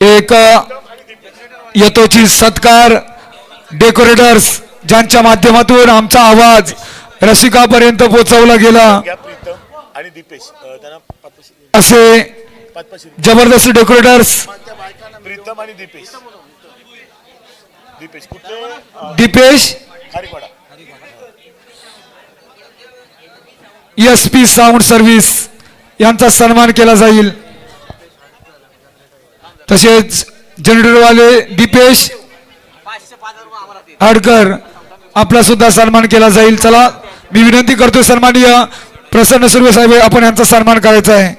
एक यतोचित सत्कार डेकोरेटर्स ज्यांच्या माध्यमातून आमचा आवाज रसिकापर्यंत पोहोचवला गेला. आणि दीपेश असे जबरदस्त डेकोरेटर्स प्रीतम आणि दीपेश दीपेश कुठले Dipesh S P sound service यांचा सन्मान केला जाईल. तसेच जनरेटरवाले दीपेश आडकर आपला सुद्धा सन्मान केला जाईल. चला मी विनंती करतोय सन्माननीय प्रसन्न सुर्वे साहेब आपण यांचा सन्मान करायचा आहे.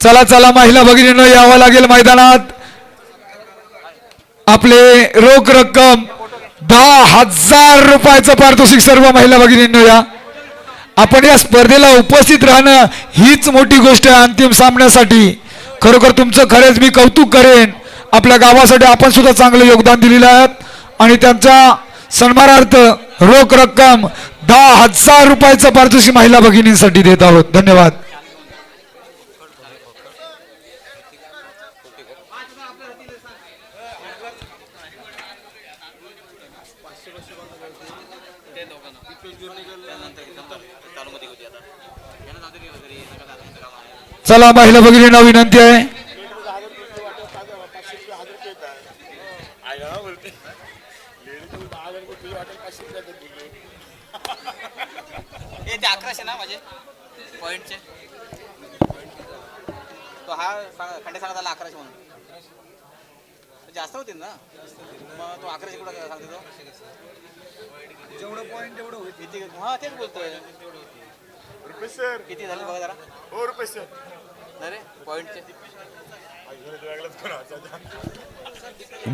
चला चला महिला भगिनीनं यावं लागेल मैदानात. आपले रोख रक्कम दहा हजार रुपयाचं पारितोषिक सर्व महिला भगिनींनो या. आपण या स्पर्धेला उपस्थित राहणं हीच मोठी गोष्ट आहे अंतिम सामन्यासाठी. खरोखर तुमचं खरंच मी कौतुक करेन. आपल्या गावासाठी आपण सुद्धा चांगलं योगदान दिलेलं आहात आणि त्यांचा सन्मानार्थ रोख रक्कम दहा हजार रुपयाचं पारितोषिक महिला भगिनींसाठी देत आहोत. धन्यवाद चालू मध्ये होती आता यांना जाऊ दे की घरी, नका जाऊ, नका काम आहे. चला महिला भगिनींना विनंती आहे आहे ना बोलते लेडीज दहा हजार रुपये तुझी वाटेल पाचशे रुपये देतात बोलले. हे ते अकराशे ना माझे पॉईंटचे तो हा सांग- खंडे सांगत आला अकराशे म्हणून. जास्त होतील ना? मग तो अकराशे कुठं सांगते तो? जेवढं पॉईंट तेवढं होईल. हा तेच बोलतोय. रुपये सर. किती झाले बघा जरा. हो रुपये सर.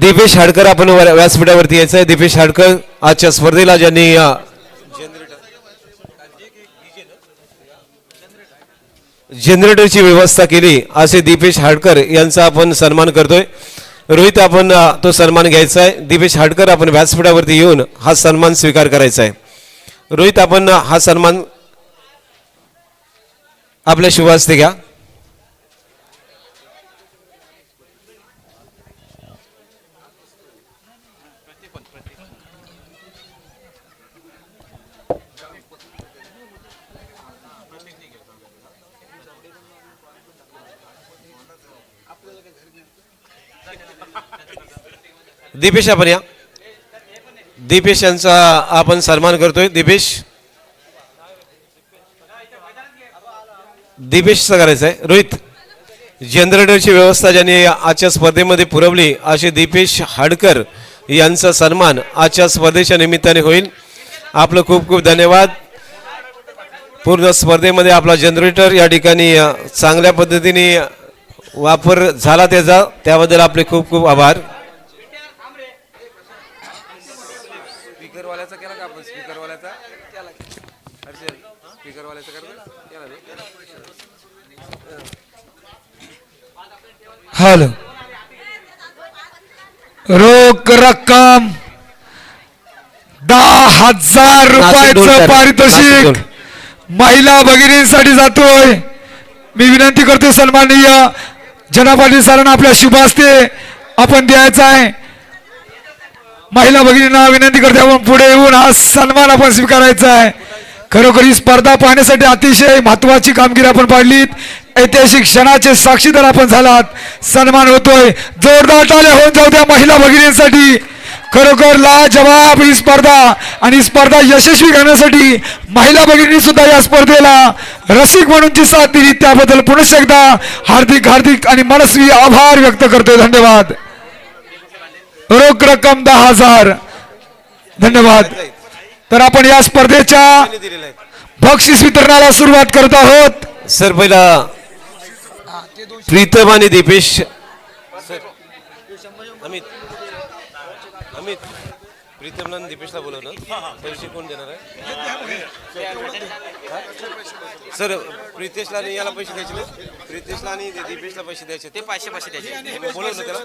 दीपेश हाडकर आपण व्यासपीठावरती यायचं आहे दीपेश हाडकर आजच्या स्पर्धेला ज्यांनी जनरेटरची व्यवस्था केली असे दीपेश हाडकर यांचा आपण सन्मान करतोय. रोहित आपण तो सन्मान घ्यायचा आहे दीपेश हाडकर आपण व्यासपीठावरती येऊन हा सन्मान स्वीकार करायचा आहे रोहित आपण हा सन्मान आपल्या शुभ घ्या. दीपेश आपण या. दीपेश यांचा आपण सन्मान करतोय. दीपेश. दीपेशचं करायचं आहे रोहित जनरेटरची व्यवस्था ज्यांनी आजच्या स्पर्धेमध्ये पुरवली असे दीपेश हाडकर यांचा सन्मान आजच्या स्पर्धेच्या निमित्ताने होईल. आपलं खूप खूप धन्यवाद. पूर्ण स्पर्धेमध्ये आपला जनरेटर या ठिकाणी चांगल्या पद्धतीने वापर झाला त्याचा. त्याबद्दल आपले खूप खूप आभार स्पीकरवाल्याचा केला का आपण स्पीकरवाल्याचा केला हर्षल स्पीकरवाल्याचा करतो केला रे हॅलो रोख रक्कम दहा हजार रुपयाचं. नाशिक पारितोषिक. महिला भगिनींसाठी जातोय मी विनंती करतो सन्माननीय जनापाटील सरांना आपल्या शुभ हस्ते आपण द्यायचा आहे महिला भगिनींना विनंती करते आपण पुढे येऊन हा सन्मान आपण स्वीकारायचा आहे खरोखर ही स्पर्धा पाहण्यासाठी अतिशय महत्वाची कामगिरी आपण पाडलीत ऐतिहासिक क्षणाचे साक्षीदार आपण झालात. सन्मान होतोय. जोरदार टाळ्या होऊन जाऊ द्या महिला भगिनींसाठी. खरोखर लाजवाब ही स्पर्धा आणि स्पर्धा यशस्वी करण्यासाठी महिला भगिनी सुद्धा या स्पर्धेला रसिक म्हणूनची साथ दिली. त्याबद्दल पुनश एकदा हार्दिक हार्दिक आणि मनस्वी आभार व्यक्त करतोय. धन्यवाद. रोख रक्कम दहा हजार. धन्यवाद. तर आपण या स्पर्धेच्या बक्षीस वितरणाला सुरुवात करत आहोत. सर पहिला प्रीतम आणि दीपेश. सर अमित. अमित प्रीतमला आणि दीपेशला बोलवलं. पैसे कोण देणार आहे? सर प्रितेशला आणि याला पैसे द्यायचे ना? प्रितेशला आणि दीपेशला पैसे द्यायचे. ते पाचशे पाचशे द्यायचे. बोलवलं त्याला.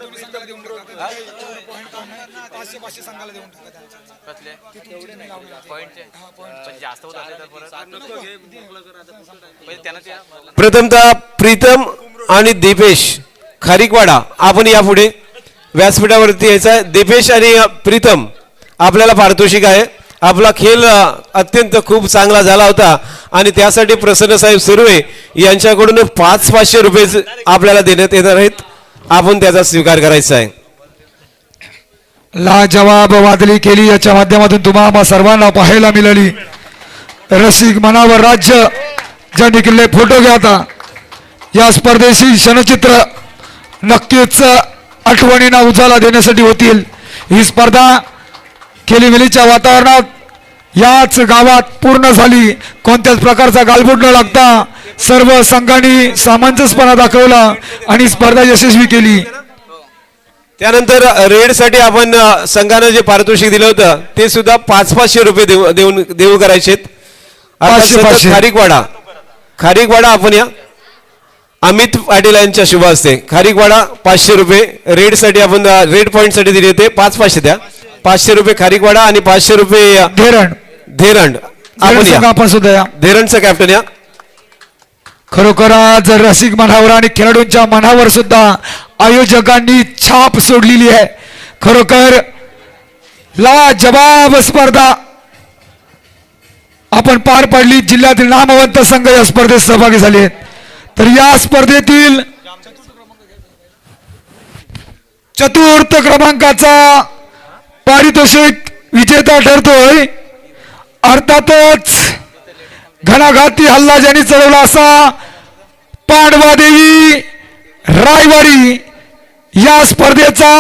कसले? पॉईंटचे पण जास्त होत असेल तर परत. त्यांना प्रीतम आणि दीपेश खारिकवाडा आपण यापुढे व्यासपीठावरती यायचं आहे दीपेश आणि प्रीतम आपल्याला पारितोषिक आहे. आपला खेळ अत्यंत खूप चांगला झाला होता. आणि त्यासाठी प्रसन्न साहेब सुर्वे यांच्याकडून पाच पाचशे रुपये आपल्याला देण्यात येणार आहेत. आपण त्याचा स्वीकार करायचा आहे. ला जवाब वादली केली. याच्या माध्यमातून तुम्हाला सर्वांना पाहायला मिळाली. रसिक मनावर राज्य. ज्यांनी केलेले फोटो घ्या आता. या स्पर्धेशी क्षणचित्र नक्कीच आठवणींना उजाला देण्यासाठी होतील. ही स्पर्धा खेलीमेलीच्या वातावरणात. याच गावात पूर्ण झाली. कोणत्याच प्रकारचा गालबोट न लागता सर्व संघांनी सामंजस्यपणा दाखवला आणि स्पर्धा यशस्वी केली. त्यानंतर रेडसाठी आपण संघानं जे पारितोषिक दिलं होतं ते सुद्धा पाच पाचशे रुपये देऊ देऊन देऊ करायचे. खारीकवाडा. खारीकवाडा आपण या. अमित पाटील यांच्या शुभ असते. खारीकवाडा पाचशे रुपये. रेडसाठी आपण रेड पॉईंटसाठी दिले होते. पाच पाचशे द्या. पाचशे रुपये खारीकवाडा आणि पाचशे रुपये धेरण. धेरंड आपण सुद्धा या. धेरंडचा कॅप्टन या. खरोखर आज रसिक मनावर आणि खेळाडूंच्या मनावर सुद्धा आयोजकांनी छाप सोडलेली आहे. खरोखर ला जबाब स्पर्धा आपण पार पाडली. जिल्ह्यातील नामवंत संघ या स्पर्धेत सहभागी झाले आहेत. तर या स्पर्धेतील चतुर्थ क्रमांकाचा पारितोषिक विजेता ठरतोय. अर्थातच घणाघाती हल्ला ज्यांनी चढवला असा पांडवादेवी रायवाडी या स्पर्धेचा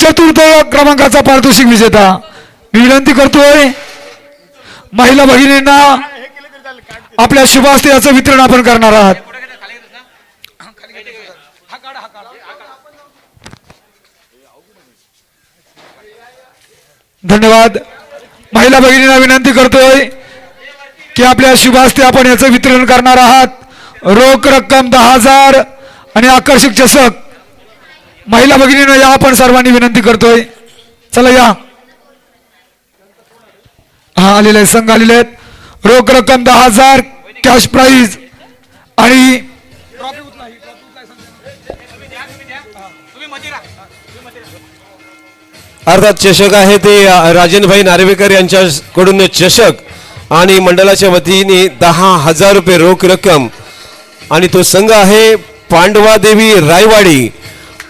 चतुर्थ क्रमांकाचा पारितोषिक विजेता. मी विनंती करतोय महिला भगिनींना आपल्या शुभास्ते याचं वितरण आपण करणार आहात. धन्यवाद. महिला भगिनींना विनंती करतोय की आपल्या शुभास्ते आपण याचं वितरण करणार आहात. रोख रक्कम दहा हजार आणि आकर्षक चषक. महिला भगिनींना या आपण सर्वांनी विनंती करतोय. चला या. हा आलेले संघ आलेले आहेत. रोख रक्कम दहा हजार कॅश प्राईज आणि अर्थात चषक आहे ते राजनभाई नार्वेकर यांच्याकडून चषक आणि मंडळाच्या वतीने दहा हजार रुपये रोख रक्कम. आणि तो संघ आहे पांडवादेवी रायवाडी.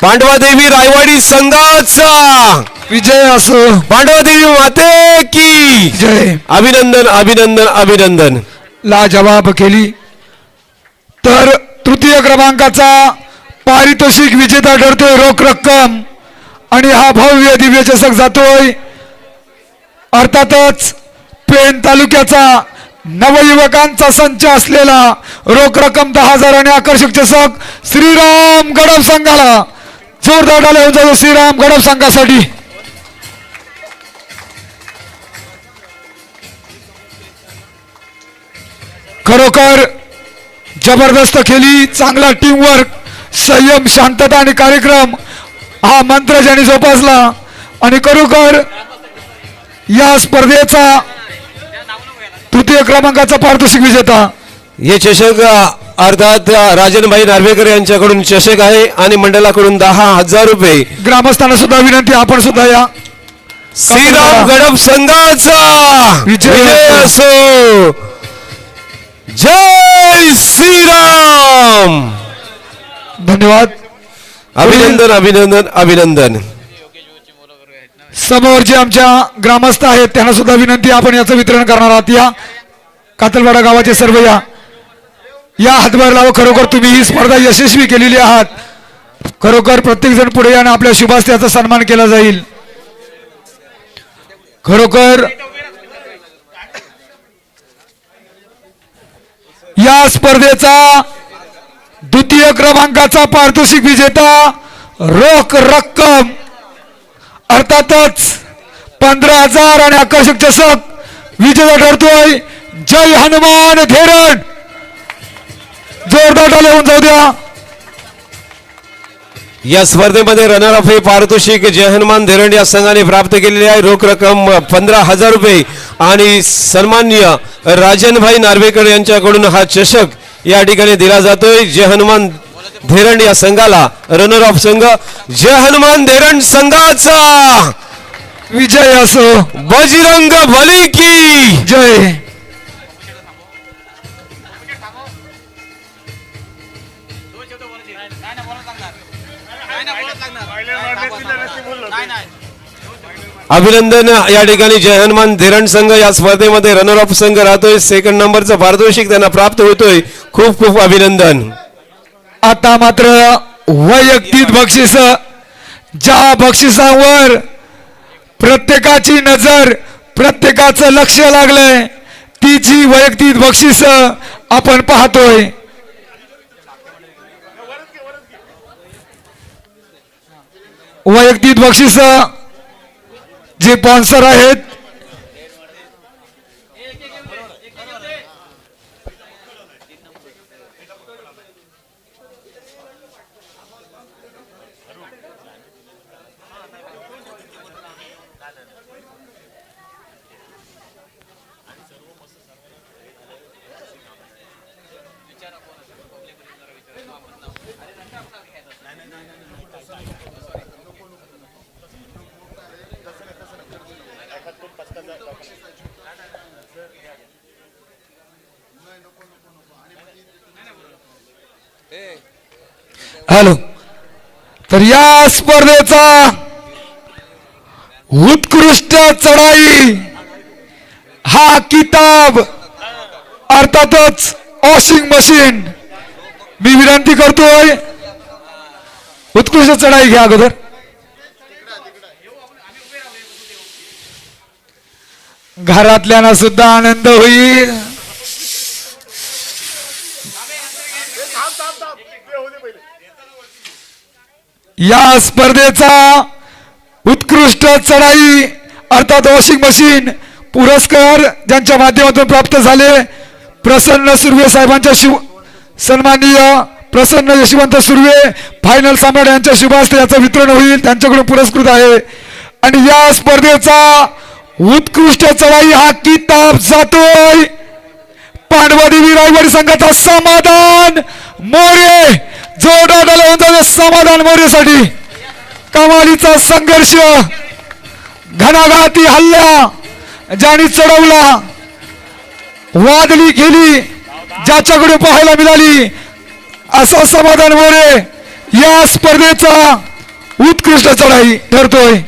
पांडवादेवी रायवाडी संघाचा. विजय असो. पांडवादेवी माते की. जय. अभिनंदन अभिनंदन अभिनंदन. लाजवाब केली. तर तृतीय क्रमांकाचा पारितोषिक विजेता ठरतोय रोख रक्कम. आणि हा भव्य दिव्य चषक जातोय. अर्थातच पेन तालुक्याचा नवयुवकांचा संच असलेला रोख रक्कम दहा हजार आणि आकर्षक चषक श्रीराम गडब संघाला. जोरदार डाला होऊन जातो श्रीराम गडब संघासाठी. खरोखर जबरदस्त खेळी चांगला टीमवर्क संयम शांतता आणि कार्यक्रम हा मंत्र ज्यांनी जोपासला आणि खरोखर या स्पर्धेचा तृतीय क्रमांकाचा पारितोषिक विजेता. हे चषक अर्थात राजनभाई नार्वेकर यांच्याकडून चषक आहे आणि मंडळाकडून दहा हजार रुपये. ग्रामस्थांना सुद्धा विनंती आपण सुद्धा या. श्रीराम गडप संघाचा विजय असो. जय श्रीराम! धन्यवाद. अभिनंदन अभिनंदन अभिनंदन. समोर जे आमच्या ग्रामस्थ आहेत त्यांना सुद्धा विनंती आपण याचं वितरण करणार आहात. या कातलवाडा गावाचे सर्व या या हातभार लावा खरोखर तुम्ही ही स्पर्धा यशस्वी केलेली आहात. खरोखर प्रत्येक जण पुढे याने आपल्या शुभास्त्याचा सन्मान केला जाईल. खरोखर या स्पर्धेचा द्वितीय क्रमांकाचा पारितोषिक विजेता रोख रक्कम. अर्थातच पंधरा हजार आणि आकर्षक चषक विजेता ठरतोय जय हनुमान धेरण. जोरदार होऊन जाऊ द्या. या स्पर्धेमध्ये रनर अप हे पारितोषिक जय हनुमान धेरंड या संघाने प्राप्त केलेले आहे. रोख रक्कम पंधरा हजार रुपये आणि सन्मान्य राजनभाई नार्वेकर यांच्याकडून हा चषक या ठिकाणी दिला जातोय जय हनुमान धेरंड या संघाला. रनर ऑफ संघ जय हनुमान धेरंड संघाचा. विजय असो. बजरंग बली की. जय. अभिनंदन या ठिकाणी जय हनुमान संघ या स्पर्धेमध्ये रनर ऑफ संघ राहतोय. सेकंड नंबरचं पारितोषिक त्यांना प्राप्त होतोय. खूप खूप अभिनंदन. आता मात्र वैयक्तिक बक्षिस ज्या बक्षिसावर प्रत्येकाची नजर प्रत्येकाचं लक्ष लागलंय ती जी वैयक्तिक बक्षिस आपण पाहतोय. वैयक्तिक बक्षिस जे स्पॉन्सर आहेत हॅलो. तर या स्पर्धेचा उत्कृष्ट चढाई हा किताब अर्थातच वॉशिंग मशीन मी विनंती करतोय उत्कृष्ट चढाई घ्या अगोदर. घरातल्यांना सुद्धा आनंद होईल थांब थांब थांब ते होऊ दे पहिले या स्पर्धेचा उत्कृष्ट चढाई अर्थात वॉशिंग मशीन पुरस्कार ज्यांच्या माध्यमातून प्राप्त झाले प्रसन्न सुर्वे साहेबांच्या शिव सन्माननीय प्रसन्न यशवंत सुर्वे फायनल सम्राट यांच्या शुभास्ते याचं वितरण होईल त्यांच्याकडून पुरस्कृत आहे. आणि या स्पर्धेचा उत्कृष्ट चढाई हा किताब जातोय. पांडवादेवी रायवाडी संघाचा समाधान मोरे! जोरदार टाळ्या होऊन समाधान मोरेसाठी कमालीचा संघर्ष घणाघाती हल्ला ज्याने चढवला वादली गेली ज्याच्याकडे पाहायला मिळाली असा समाधान मोरे या स्पर्धेचा उत्कृष्ट चढाई ठरतोय.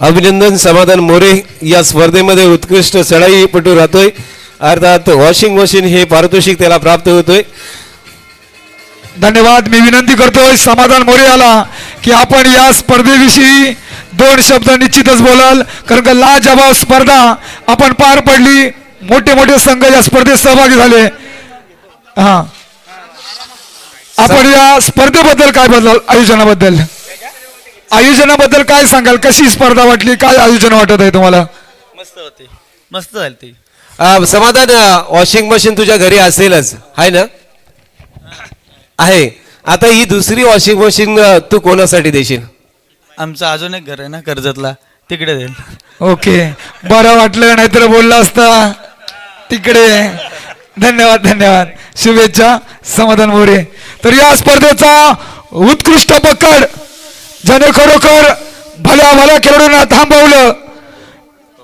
अभिनंदन समाधान मोरे या स्पर्धेमध्ये उत्कृष्ट चढाईपटू राहतोय. अर्थात वॉशिंग मशीन हे पारितोषिक त्याला प्राप्त होतोय. धन्यवाद मी विनंती करतोय समाधान मोरे आला की आपण या स्पर्धेविषयी दोन शब्द निश्चितच बोलाल. कारण का लाजबाब स्पर्धा आपण पार पडली मोठे मोठे संघ या स्पर्धेत सहभागी झाले. हा. आपण या स्पर्धेबद्दल काय बदल आयोजनाबद्दल? आयोजनाबद्दल काय सांगाल कशी स्पर्धा वाटली काय आयोजन वाटत आहे तुम्हाला? मस्त होती. मस्त झाली समाधान वॉशिंग मशीन तुझ्या घरी असेलच. आहे ना? आहे. आता ही दुसरी वॉशिंग मशीन तू कोणासाठी देशील? आमचं अजून एक घर आहे ना कर्जतला. तिकडे देईल ओके. बरं वाटलं नाहीतर बोलला असता. तिकडे. धन्यवाद धन्यवाद. शुभेच्छा समाधान मोरे. तर या स्पर्धेचा उत्कृष्ट पकड. ज्याने खरोखर भल्या भल्या खेळाडूंना थांबवलं.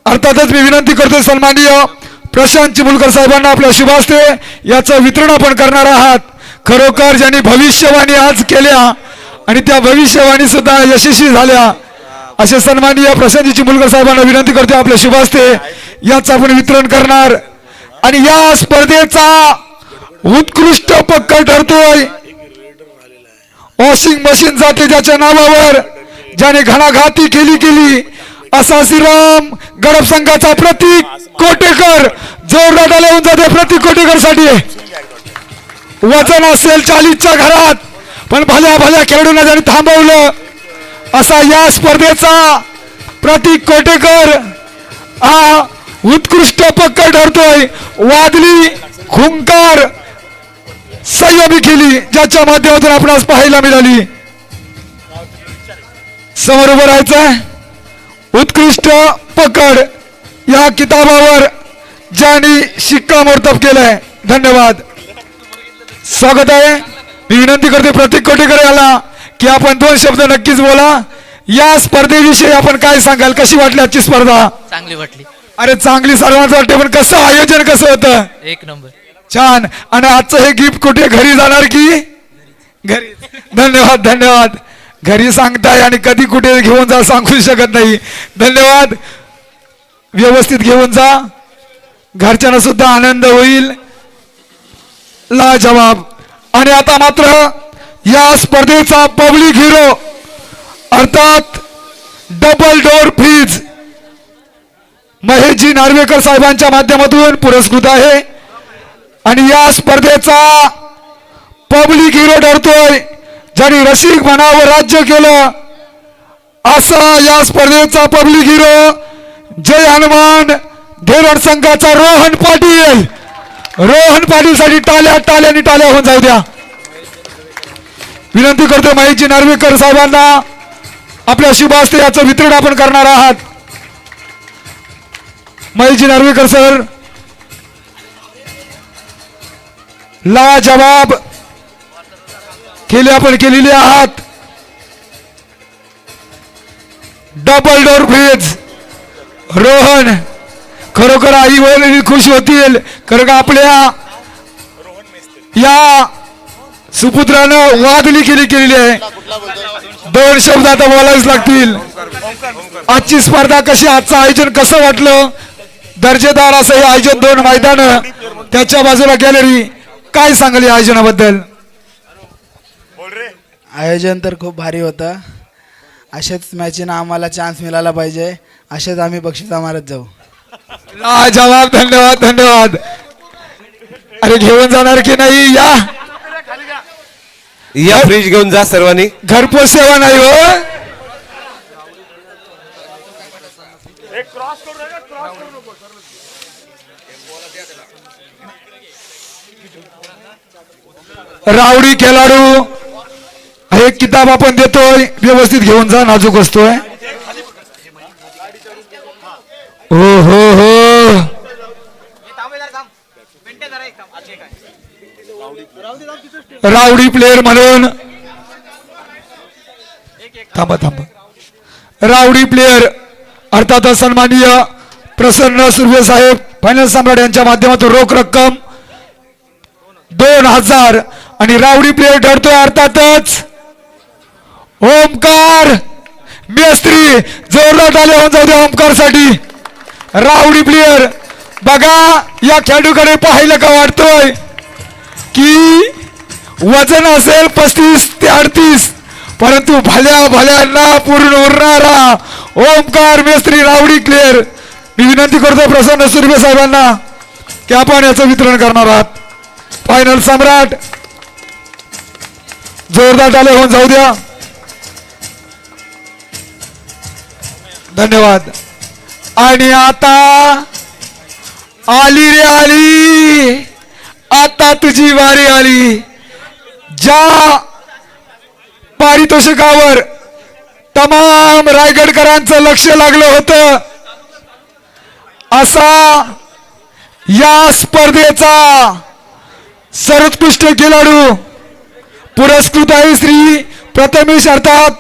अर्थातच मी विनंती करतो सन्माननीय प्रशांत चिमुलकर साहेबांना आपल्या शुभास्ते. याचं वितरण आपण करणार आहात. खरोखर ज्यांनी भविष्यवाणी आज केल्या आणि त्या भविष्यवाणी सुद्धा यशस्वी झाल्या असे सन्माननीय प्रशांत चिमुलकर साहेबांना विनंती करतो आपल्या शुभास्ते. याचं आपण वितरण करणार आणि या स्पर्धेचा उत्कृष्ट पक्का ठरतोय. वॉशिंग मशीन जाते ज्याच्या नावावर ज्याने घणाघाती केली केली असा श्रीराम गडप संघाचा प्रतीक कोटेकर. जोरदार येऊन जाते. प्रतीक कोटेकरसाठी वजन असेल चाळीसच्या घरात. पण भल्या भल्या खेळाडूंना जरी थांबवलं असा या स्पर्धेचा प्रतीक कोटेकर हा उत्कृष्ट पक्क ठरतोय वादली खुंकार संयमी केली ज्याच्या माध्यमातून आपणास पाहायला मिळाली. समोर उभं राहायचंय. उत्कृष्ट पकड या किताबावर ज्यांनी शिक्कामोर्तब केलंय. धन्यवाद. स्वागत आहे. मी विनंती करते प्रतीक कोटेकर याला की आपण दोन शब्द नक्कीच बोला. या स्पर्धेविषयी आपण काय सांगाल? कशी वाटली आजची स्पर्धा? चांगली वाटली. अरे चांगली सर्वांचं वाटते पण कसं आयोजन कसं होतं? एक नंबर. छान. आणि आजचं हे गिफ्ट कुठे? घरी जाणार की? घरी. धन्यवाद धन्यवाद. घरी सांगताय आणि कधी कुठे घेऊन जा सांगू शकत नाही. धन्यवाद. व्यवस्थित घेऊन जा. घरच्यांना सुद्धा आनंद होईल. ला जवाब आणि आता मात्र या स्पर्धेचा पब्लिक हिरो अर्थात double door fridge Maheshji Narvekar साहेबांच्या माध्यमातून पुरस्कृत आहे. आणि या स्पर्धेचा पब्लिक हिरो ठरतोय. ज्यांनी रसिक मनावर राज्य केलं असा या स्पर्धेचा पब्लिक हिरो जय हनुमान धोरण संघाचा रोहन पाटील. रोहन पाटील साठी टाल्या टाल्यानी टाल्या होऊन जाऊ द्या. विनंती करतो माहिती नार्वेकर साहेबांना आपल्या शुभास्ते याचं वितरण आपण करणार आहात. महेशजी नार्वेकर सर ला जवाब केली आपण केलेली आहात. डबल डोर फ्रीज रोहन खरोखर आई वडील खुश होतील. कारण का आपल्या या सुपुत्रानं वादली केली केलेली आहे. दोन शब्द आता बोलायच लागतील. आजची स्पर्धा कशी आजचं आयोजन कसं वाटलं? दर्जेदार असं हे आयोजन दोन मैदान. त्याच्या बाजूला गॅलरी काय सांगली आयोजनाबद्दल? आयोजन तर खूप भारी होतं. असेच मॅचीनं आम्हाला चान्स मिळाला पाहिजे. असेच आम्ही बक्षिसा मारत जाऊ. जवाब धन्यवाद धन्यवाद. अरे घेऊन जाणार की नाही? या. या फ्रीज घेऊन जा सर्वांनी. घरपोच सेवा नाही हो. एक क्रॉस करू नका क्रॉस करू नको रावडी खेळाडू. हे किताब आपण देतोय व्यवस्थित घेऊन जा नाजूक असतोय. हो हो हो. रावडी प्लेयर म्हणून. थांबा थांबा. रावडी प्लेयर अर्थात सन्माननीय प्रसन्न सुर्वे साहेब फायनल सम्राट यांच्या माध्यमातून रोख रक्कम दोन हजार आणि रावडी प्लेयर ठरतोय अर्थातच. ओमकार! मेस्त्री जोरदार आले होऊन जाऊ द्या ओमकारसाठी रावडी प्लेअर बघा या खेळाडूकडे पाहिलं का वाटतोय? की वजन असेल पस्तीस ते अडतीस परंतु भल्या भल्यांना पूर्ण उरणारा ओमकार मेस्त्री रावडी क्लिअर मी विनंती करतो प्रसन्न सुर्वे साहेबांना की आपण याचं वितरण करणार आहात. फायनल सम्राट. जोरदार टाले होऊन जाऊ द्या. धन्यवाद. आणि आता आली रे आली. आता तुझी वारी आली. ज्या पारितोषिकावर तमाम रायगडकरांचं लक्ष लागलं होतं असा या स्पर्धेचा सर्वोत्कृष्ट खेळाडू पुरस्कृत आहे श्री प्रथमेश अर्थात.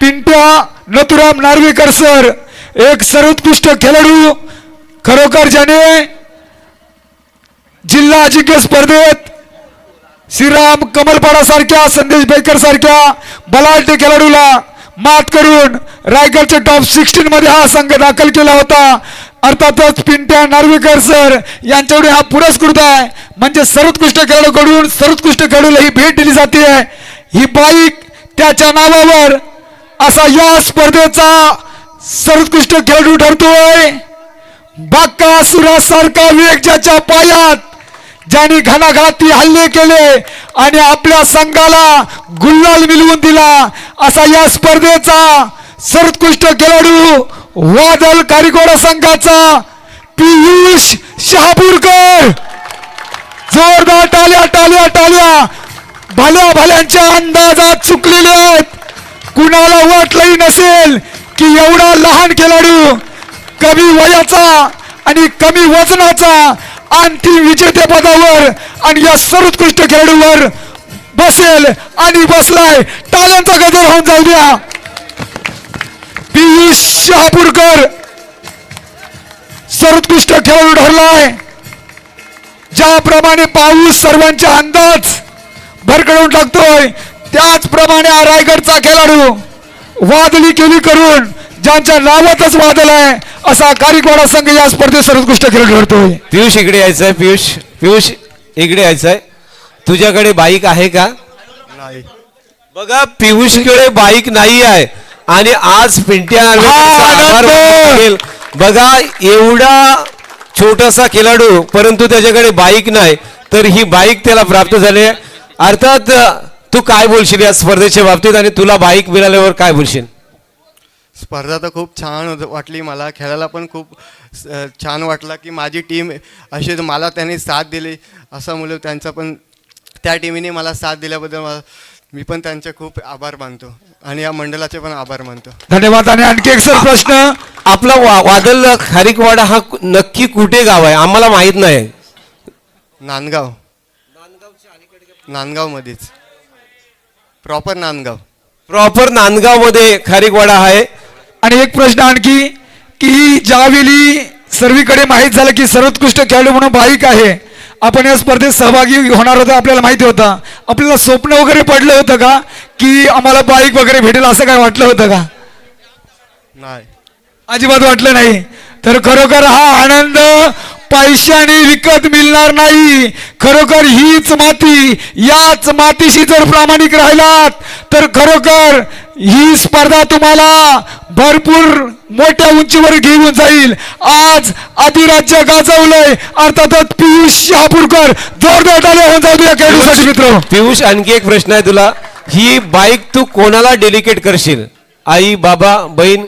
पिंट्या नथुराम नार्वेकर सर एक सर्वोत्कृष्ट खेळाडू खरोखर ज्याने जिल्हा अजिंक्य स्पर्धेत श्रीराम कमलपाडा सारख्या संदेश बेकर सारख्या बलाढ्य खेळाडूला मात करून रायगडच्या टॉप सिक्स्टीन मध्ये हा संघ दाखल केला होता. अर्थातच पिंट्या नार्वेकर सर यांच्याकडे हा पुरस्कृत आहे. म्हणजे सर्वोत्कृष्ट खेळाडूकडून सर्वोत्कृष्ट खेळाडूला ही भेट दिली जाते. ही बाईक त्याच्या नावावर असा या स्पर्धेचा सर्वोत्कृष्ट खेळाडू ठरतोय. बाकासुरासारखा वेग ज्याच्या पायात ज्यांनी घणाघाती हल्ले केले आणि आपल्या संघाला गुल्लाल मिळवून दिला. असा या स्पर्धेचा सर्वोत्कृष्ट खेळाडू वादल कारिकोडा संघाचा पियुष शहापूरकर. जोरदार टाल्या टाल्या टाल्या भल्या भल्यांच्या अंदाजात चुकलेले आहेत. कुणाला वाटलंही नसेल की एवढा लहान खेळाडू कमी वयाचा आणि कमी वजनाचा अंतिम विजेतेपदावर आणि या सर्वोत्कृष्ट खेळाडूवर बसेल आणि बसलाय. टाळ्यांचा गजर होऊन जाऊ द्या. पियुष शहापूरकर सर्वोत्कृष्ट खेळाडू ठरलाय. ज्याप्रमाणे पाऊस सर्वांचा अंदाज भरकडून टाकतोय. त्याचप्रमाणे हा रायगडचा खेळाडू वादळी केली करून ज्यांच्या नावातच वादळ आहे असा कारिकोडा संघ या स्पर्धेत सर्वोत्कृष्ट खेळाडू ठरतोय पियुष इकडे यायचंय पियुष पियुष इकडे यायचंय तुझ्याकडे बाईक आहे का नाही बघा पियुषकडे बाईक नाही आहे आणि आज पिंट्या! आभार. बघा एवढा छोटासा खेळाडू परंतु त्याच्याकडे बाईक नाही तर ही बाईक त्याला प्राप्त झाली आहे. अर्थात तू काय बोलशील या स्पर्धेच्या बाबतीत आणि तुला बाईक मिळाल्यावर काय बोलशील? स्पर्धा तर खूप छान वाटली मला. खेळायला पण खूप छान वाटलं की माझी टीम अशी मला त्यांनी साथ दिली. असं मुलं त्यांचा पण त्या टीमीने मला साथ दिल्याबद्दल मला मी पण त्यांचे खूप आभार मानतो. आणि या मंडळाचे पण आभार मानतो. धन्यवाद. आणि आणखी एक सर प्रश्न. आपला वा वादल खारीकवाडा हा नक्की कुठे गाव आहे? आम्हाला माहीत नाही. नांदगाव. नांदगावमध्येच. प्रॉपर नांदगाव. प्रॉपर नांदगावमध्ये खारीकवाडा आहे. आणि एक प्रश्न आणखी की ज्यावेळी सर्वीकडे माहीत झालं की सर्वोत्कृष्ट खेळाडू म्हणून बाईक आहे आपण या स्पर्धेत सहभागी होणार होतो आपल्याला माहिती होतं. आपल्याला स्वप्न वगैरे पडलं होतं का की आम्हाला बाईक वगैरे भेटेल असं काय वाटलं होतं का? नाही. अजिबात वाटलं नाही. तर खरोखर हा आनंद पैशाने विकत मिळणार नाही. खरोखर हीच माती याच मातीशी जर प्रामाणिक राहिलात तर खरोखर ही स्पर्धा तुम्हाला भरपूर मोठ्या उंचीवर घेऊन जाईल. आज अधिराज्य गाजवलंय. अर्थातच पियुष शहापूरकर जोरदार टाळ्या होऊन जाऊ द्या खेळाडूसाठी मित्र. पियुष आणखी एक प्रश्न आहे तुला. ही बाईक तू कोणाला डेलिकेट करशील? आई बाबा बहीण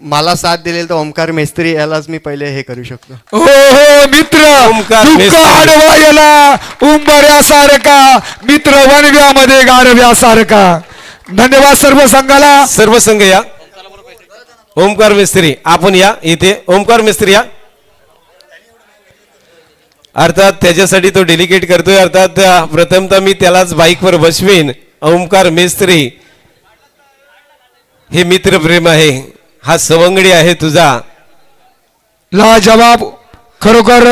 मला साथ दिलेला तर ओमकार मेस्त्री यालाच मी पहिले हे करू शकतो. हो हो मित्र ओंकार दुःख मेस्त्री. आडवा याला. उंबऱ्यासारखा मित्र वनव्यामध्ये गारव्यासारखा धन्यवाद सर्व संघाला. सर्व संघ या. ओमकार मिस्त्री आपण या इथे. ओमकार मिस्त्री या. अर्थात त्याच्यासाठी तो डेलिकेट करतोय. अर्थात अ, प्रथमतः मी त्यालाच बाईकवर बसवीन. ओमकार मिस्त्री हे मित्रप्रेम आहे. हा सवंगडी आहे तुझा. लाजवाब खरोखर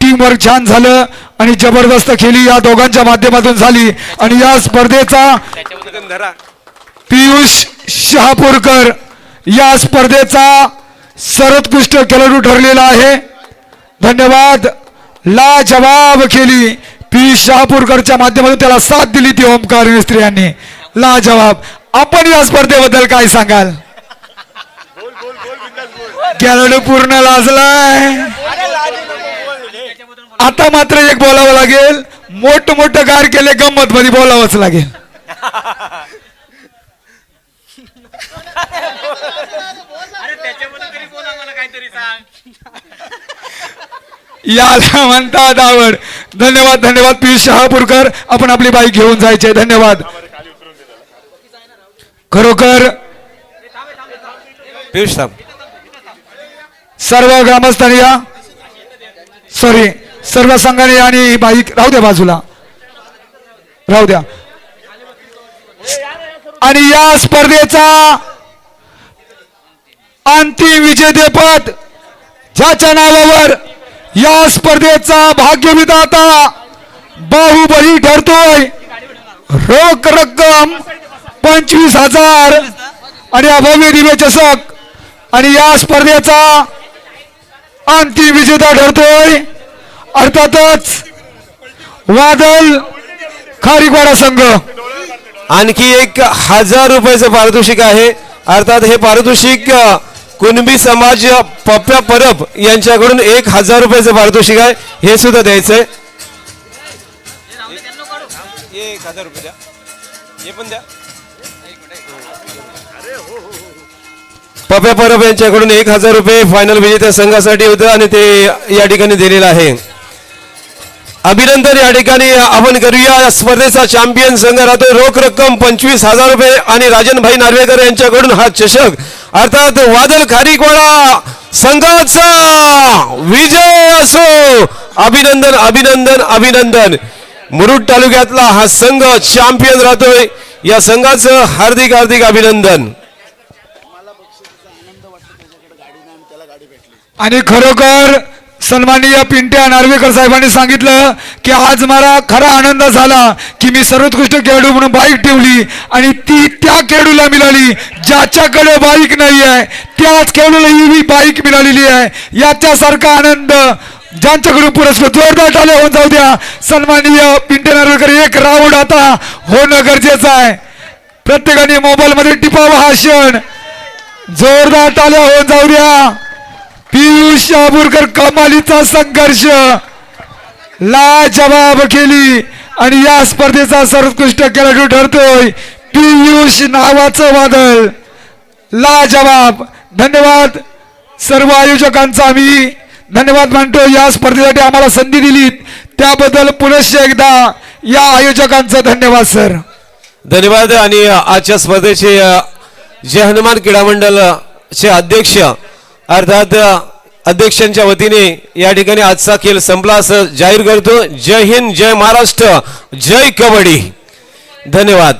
टीम वर्क छान झालं आणि जबरदस्त खेळी या दोघांच्या माध्यमातून झाली. आणि या स्पर्धेचा पियुष शहापूरकर या स्पर्धेचा सर्वोत्कृष्ट खेळाडू ठरलेला आहे. धन्यवाद. लाजवाब खेळी पियुष शहापूरकरच्या माध्यमातून त्याला साथ दिली ती ओमकार मिस्त्री यांनी. लाजवाब आपण या स्पर्धेबद्दल काय सांगाल? खेळाडू पूर्ण लाजलाय. आता मात्र एक बोलावं लागेल. मोठ मोठं गार केले गंमत मध्ये बोलावंच लागेल. याला म्हणतात आवड. धन्यवाद धन्यवाद पियुष शहापूरकर. आपण आपली बाईक घेऊन जायचे धन्यवाद. खरोखर पियुष साहेब सर्व ग्रामस्थांनी या. सॉरी सर्व संघाने आणि बाईक राहू द्या बाजूला. राहू द्या. आणि या स्पर्धेचा अंतिम विजेतेपद ज्याच्या नावावर या स्पर्धेचा भाग्यविधाता बाहुबली ठरतोय रोख रक्कम पंचवीस हजार. आणि अभव्य दिव्य चषक. आणि या स्पर्धेचा अंतिम विजेता ठरतोय अर्थातच वादल खारीकवाडा संघ. आणखी एक हजार रुपयाचं पारितोषिक आहे. अर्थात हे पारितोषिक कुणबी समाज पप्प्या परब यांच्याकडून एक हजार रुपयाचं पारितोषिक आहे. हे सुद्धा द्यायचंय. एक हजार रुपये द्या. हे पण द्या. पप्या परब यांच्याकडून एक हजार रुपये फायनल विजेत्या संघासाठी होतं आणि ते या ठिकाणी दिलेलं आहे. अभिनंदन या ठिकाणी आपण करूया. या स्पर्धेचा चॅम्पियन संघ राहतो. रोख रक्कम पंचवीस हजार रुपये आणि राजनभाई नार्वेकर यांच्याकडून हा चषक. अर्थात वादल खारीकवाडा संघाचा विजय असो. अभिनंदन अभिनंदन अभिनंदन. मुरुड तालुक्यातला हा संघ चॅम्पियन राहतोय. या संघाचं हार्दिक हार्दिक अभिनंदन. आणि खरोखर सन्माननीय पिंट्या नार्वेकर साहेबांनी सांगितलं की आज मला खरा आनंद झाला की मी सर्वोत्कृष्ट खेळाडू म्हणून बाईक ठेवली आणि ती त्या खेळाडूला मिळाली ज्याच्याकडे बाईक नाही आहे त्याच खेळाडूला ही बाईक मिळालेली आहे. याच्यासारखा आनंद ज्यांच्याकडून पुरस्कार जोरदार टाळे होऊन जाऊ द्या. सन्माननीय पिंट्या नार्वेकर एक राऊंड आता होणं गरजेचं आहे. प्रत्येकाने मोबाईलमध्ये टिपावा हा क्षण. जोरदार टाळ्या होऊन जाऊ द्या. पियुष आबुरकर कमालीचा संघर्ष. ला जवाब केली आणि या स्पर्धेचा सर्वोत्कृष्ट खेळाडू ठरतोय पियुष नावाचं वादळ. ला जवाब धन्यवाद सर्व आयोजकांचा आम्ही. धन्यवाद मानतो या स्पर्धेसाठी आम्हाला संधी दिली त्याबद्दल पुनश्च एकदा या आयोजकांचं धन्यवाद सर. धन्यवाद आणि आजच्या स्पर्धेचे जे हनुमान क्रीडा मंडळचे अध्यक्ष अर्थात अध्यक्षांच्या वतीने या ठिकाणी आजचा खेळ संपला असं जाहीर करतो. जय हिंद जय महाराष्ट्र जय कबड्डी. धन्यवाद.